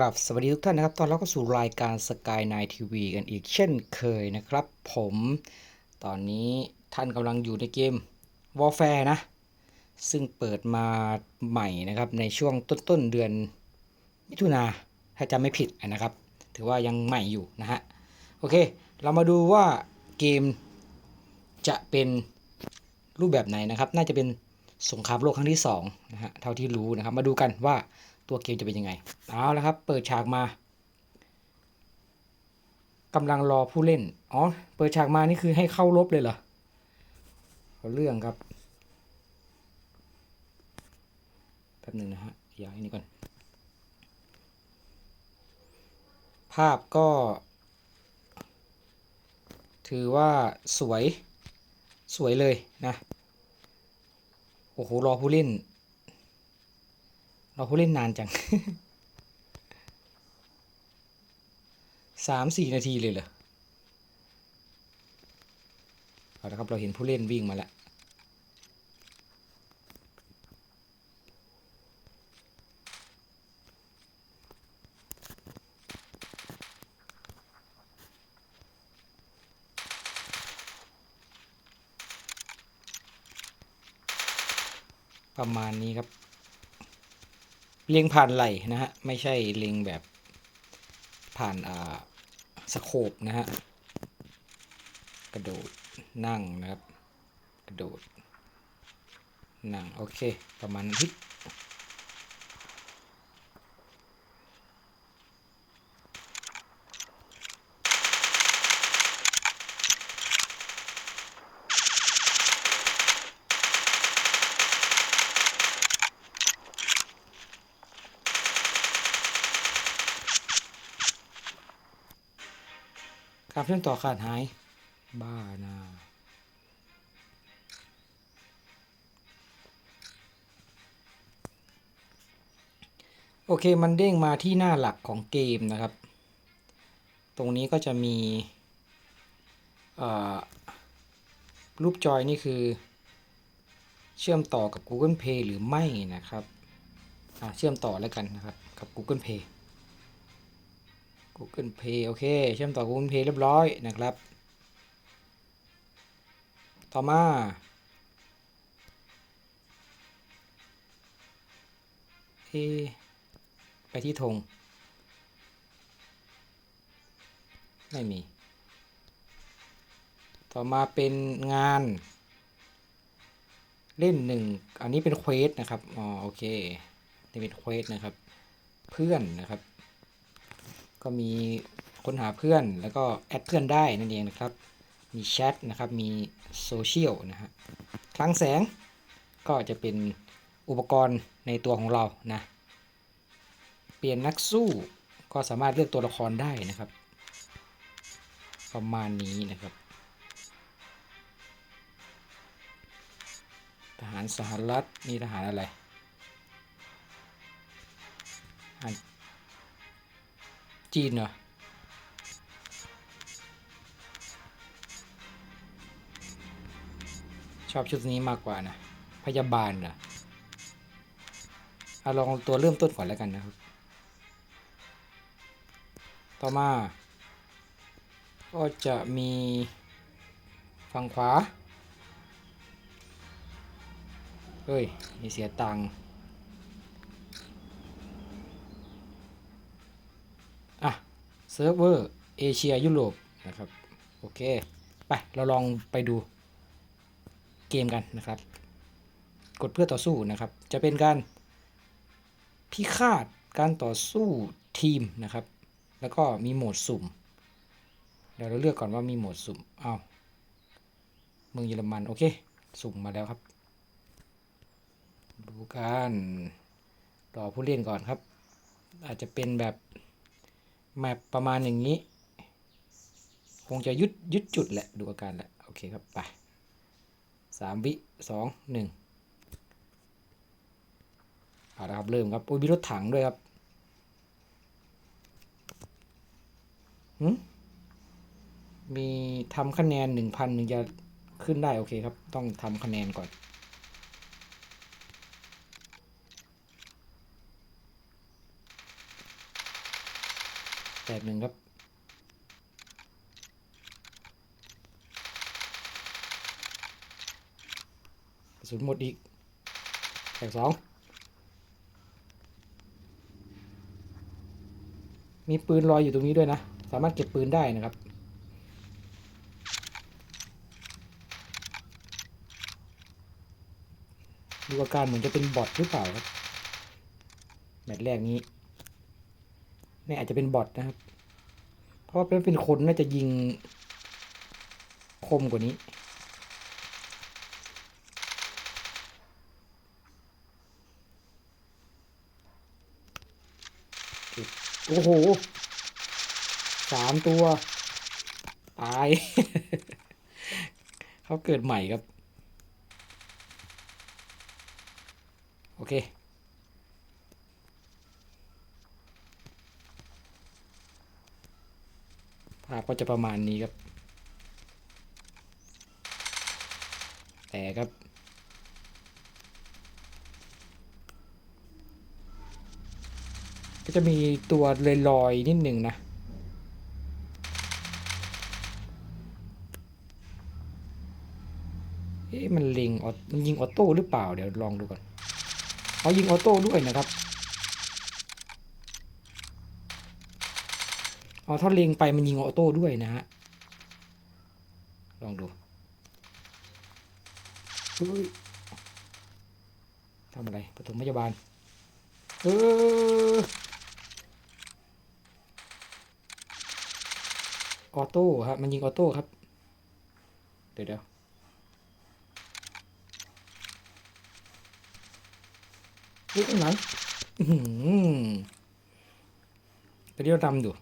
กลับสวัสดีทุกท่านนะครับ ตอนเราก็สู่รายการสกายไนทีวีกันอีกเช่นเคยนะครับ ผม ตอนนี้ท่านกำลังอยู่ในเกม Warfare นะ ซึ่งเปิดมาใหม่นะครับ ในช่วงต้นๆเดือนมิถุนาถ้าจำไม่ผิดนะครับ ถือว่ายังใหม่อยู่นะฮะ โอเค เรามาดูว่าเกมจะเป็นรูปแบบไหนนะครับ น่าจะเป็นสงครามโลกครั้งที่2นะฮะ เท่าที่รู้นะครับ มาดูกันว่า ตัวเกมจะเป็นยังไง เอาละครับ เปิดฉากมากำลังรอผู้เล่น อ๋อ เปิดฉากมานี่คือให้เข้ารบเลยเหรอเรื่องครับ แป๊บหนึ่งนะฮะย้ายนี่ก่อน ภาพก็ ถือว่าสวย สวยเลยนะ โอ้โห รอผู้เล่น เรอผู้เล่นนานจังสามสี่นาทีเลยเหรอเอาละครับเราเห็นผู้เล่นวิ่งมาแล้วประมาณนี้ครับ เล็งผ่านไหลนะฮะ ไม่ใช่เล็งแบบผ่านอ่าสโคปนะฮะ กระโดดนั่งนะครับ กระโดดนั่ง โอเค ประมาณนี้ การเชื่อมต่อขาดหาย บ้านะโอเค มันเด้งมาที่หน้าหลักของเกมนะครับ ตรงนี้ก็จะมีรูปจอยนี่คือ เชื่อมต่อกับ Google Play หรือไม่นะครับ เชื่อมต่อแล้วกันนะครับ กับ Google Play Google Play โอเค เชื่อมต่อ Google Play เรียบร้อยนะครับ ต่อมา ไปที่ธง ไม่มี ต่อมาเป็นงาน เล่นหนึ่ง อันนี้เป็นเควสนะครับ อ๋อ โอเค นี่เป็นเควสนะครับ เพื่อนนะครับ ก็มีค้นหาเพื่อนแล้วก็แอดเพื่อนได้นั่นเองนะครับ มีแชทนะครับ มีโซเชียลนะฮะคลังแสงก็จะเป็นอุปกรณ์ในตัวของเรานะ เปลี่ยนนักสู้ก็สามารถเลือกตัวละครได้นะครับ ประมาณนี้นะครับ ทหารสหรัฐนี่ทหารอะไร จีนเหรอชอบชุดนี้มากกว่านะ พยาบาลเหรอเอาลองตัวเริ่มต้นก่อนแล้วกันนะครับ ต่อมา ก็จะมีฝั่งขวา เฮ้ยมีเสียตังค์อะ เซิร์ฟเวอร์เอเชียยุโรปนะครับ โอเค ไป เราลองไปดูเกมกันนะครับ กดเพื่อต่อสู้นะครับ จะเป็นการพิฆาตการต่อสู้ทีมนะครับ แล้วก็มีโหมดสุ่ม เดี๋ยวเราเลือกก่อนว่ามีโหมดสุ่มอ้าวเมืองเยอรมัน โอเค สุ่มมาแล้วครับ ดูกันรอผู้เล่นก่อนครับ อาจจะเป็นแบบ แมปประมาณอย่างนี้ คงจะยึดยึดจุดแหละ ดูอาการแหละ โอเคครับ ไปสามวิสองหนึ่งเอาละครับเริ่มครับโอ้ยมีรถถังด้วยครับหืมมีทำคะแนนหนึ่งพันถึงจะขึ้นได้ โอเคครับ ต้องทำคะแนนก่อน แตกหนึ่งครับ กระสุนหมดอีก แตกสองมีปืนลอยอยู่ตรงนี้ด้วยนะ สามารถเก็บปืนได้นะครับ ดูอาการเหมือนจะเป็นบอทหรือเปล่าครับแมตช์แรกนี้ เนี่ยอาจจะเป็นบอทนะครับ เพราะว่าเป็นเป็นคนน่าจะยิงคมกว่านี้โอ้โหสามตัว ตาย เขาเกิดใหม่ครับ โอเค ภาพก็จะประมาณนี้ครับ แต่ครับ ก็จะมีตัวลอยๆนิดหนึ่งนะเอ๊ะมันเล็งออมันยิงออโต้หรือเปล่าเดี๋ยวลองดูก่อนเขายิงออโต้ด้วยนะครับ อ๋อถ้าเล็งไปมันยิงออโต้ด้วยนะฮะ ลองดูทำอะไรปฐมพยาบาล เออออโต้ครับ มันยิงออโต้ครับ เดี๋ยวเดี๋ยวเฮ้ยข้างหลังอื้อหือไปเดียวดำดู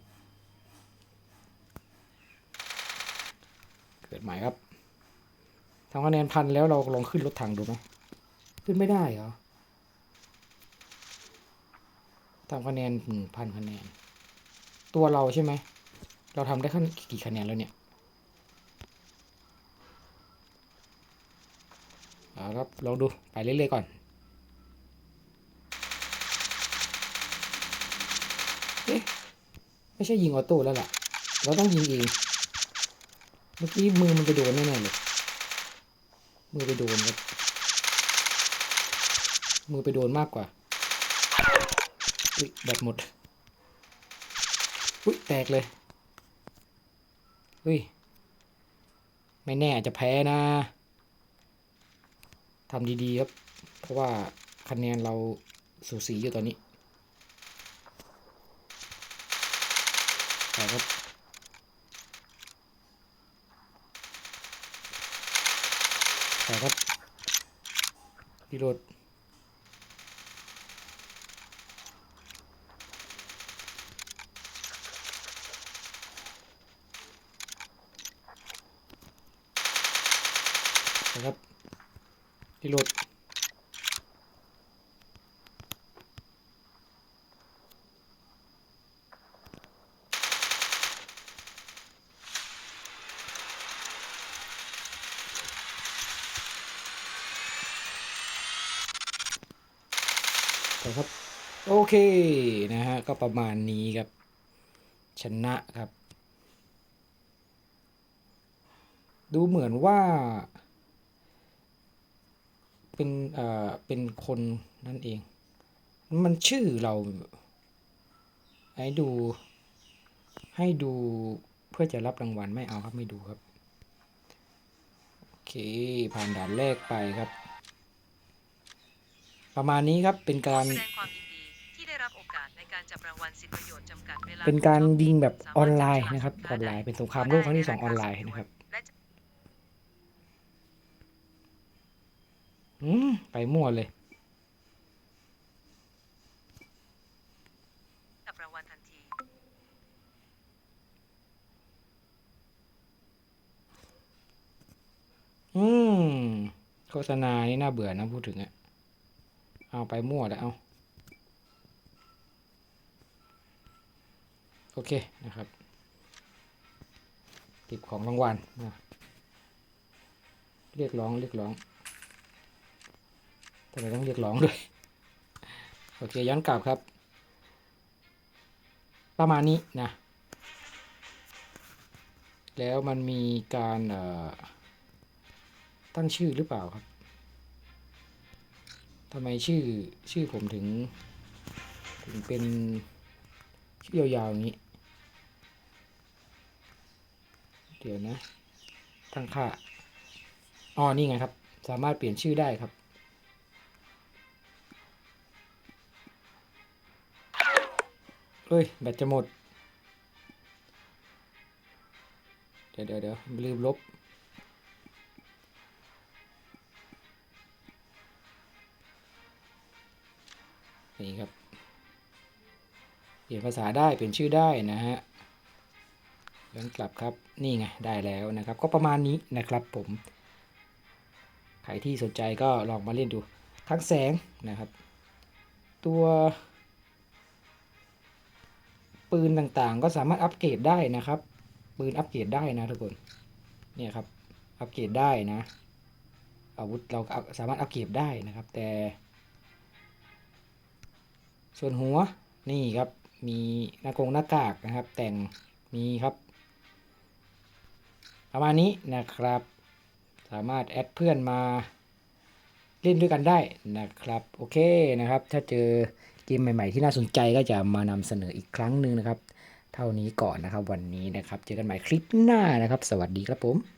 กิดใหม่ครับ ทำคะแนนพันแล้วเราลองขึ้นรถถังดูไหมขึ้นไม่ได้เหรอทำคะแนนหนึ่งพันคะแนน ตัวเราใช่ไหม เราทำได้ขั้นกี่คะแนนแล้วเนี่ยเอาครับลองดูไปเรื่อยๆก่อนเอ๊ะไม่ใช่ยิงออโต้แล้วล่ะ เราต้องยิงเอง เมื่อกี้มือมันไปโดนแน่ๆเลย มือไปโดนครับ มือไปโดนมากกว่าอุ้ยแบตหมดอุ้ยแตกเลยอุ้ยไม่แน่อาจจะแพ้นะทำดีๆครับ เพราะว่าคะแนนเราสูสีอยู่ตอนนี้แต่ค นะครับรีโหลดนะครับรีโหลด โอเคนะฮะก็ประมาณนี้ครับ ชนะครับ ดูเหมือนว่า เป็นเอ่อเป็นคนนั่นเอง มันชื่อเรา ให้ดู ให้ดูเพื่อจะรับรางวัลไม่เอาครับไม่ดูครับ โอเค ผ่านด่านแรกไปครับ ประมาณนี้ครับเป็นการ แสดงความยินดีที่ได้รับโอกาสในการจับรางวัลสิทธิประโยชน์จำกัดเวลาเป็นการยิงแบบสามารถออนไลน์จัฉากนะครับสิออนไลน์ได้เป็นสงครามโลกครั้งที่สองออนไลน์นะครับและจะอืมไปมั่วเลยจับรางวัลทันที อืม โฆษณานี่น่าเบื่อนะพูดถึงอะเอาไปมั่วแล้วเอา โอเคนะครับ ติดของรางวัลนะเรียกร้องเรียกร้องทำไมต้องเรียกร้องด้วย โอเคย้อนกลับครับ ประมาณนี้นะ แล้วมันมีการตั้งชื่อหรือเปล่าครับทำไมชื่อชื่อผมถึง ถึงเป็นชื่อยาวๆอย่างนี้ เดี๋ยวนะ ตั้งค่าอ๋อนี่ไงครับ สามารถเปลี่ยนชื่อได้ครับเฮ้ย แบตจะหมด เดี๋ยวเดี๋ยวเดี๋ยวลืมลบนี่ครับ เปลี่ยนภาษาได้ เปลี่ยนชื่อได้นะฮะ ย้อนกลับครับนี่ไงได้แล้วนะครับ ก็ประมาณนี้นะครับผมใครที่สนใจก็ลองมาเล่นดูทั้งแสงนะครับ ตัว ปืนต่างๆ ก็สามารถอัปเกรดได้นะครับ ปืนอัปเกรดได้นะทุกคนเนี่ยครับอัปเกรดได้นะ อาวุธเราสามารถอัปเกรดได้นะครับ แต่ ส่วนหัวนี่ครับมีหน้ากงหน้ากากนะครับ แต่งมีครับ ประมาณนี้นะครับ สามารถแอดเพื่อนมาเล่นด้วยกันได้นะครับ โอเคนะครับ ถ้าเจอเกมใหม่ ๆ ที่น่าสนใจก็จะมานำเสนออีกครั้งหนึ่งนะครับ เท่านี้ก่อนนะครับวันนี้นะครับ เจอกันใหม่คลิปหน้านะครับ สวัสดีครับผม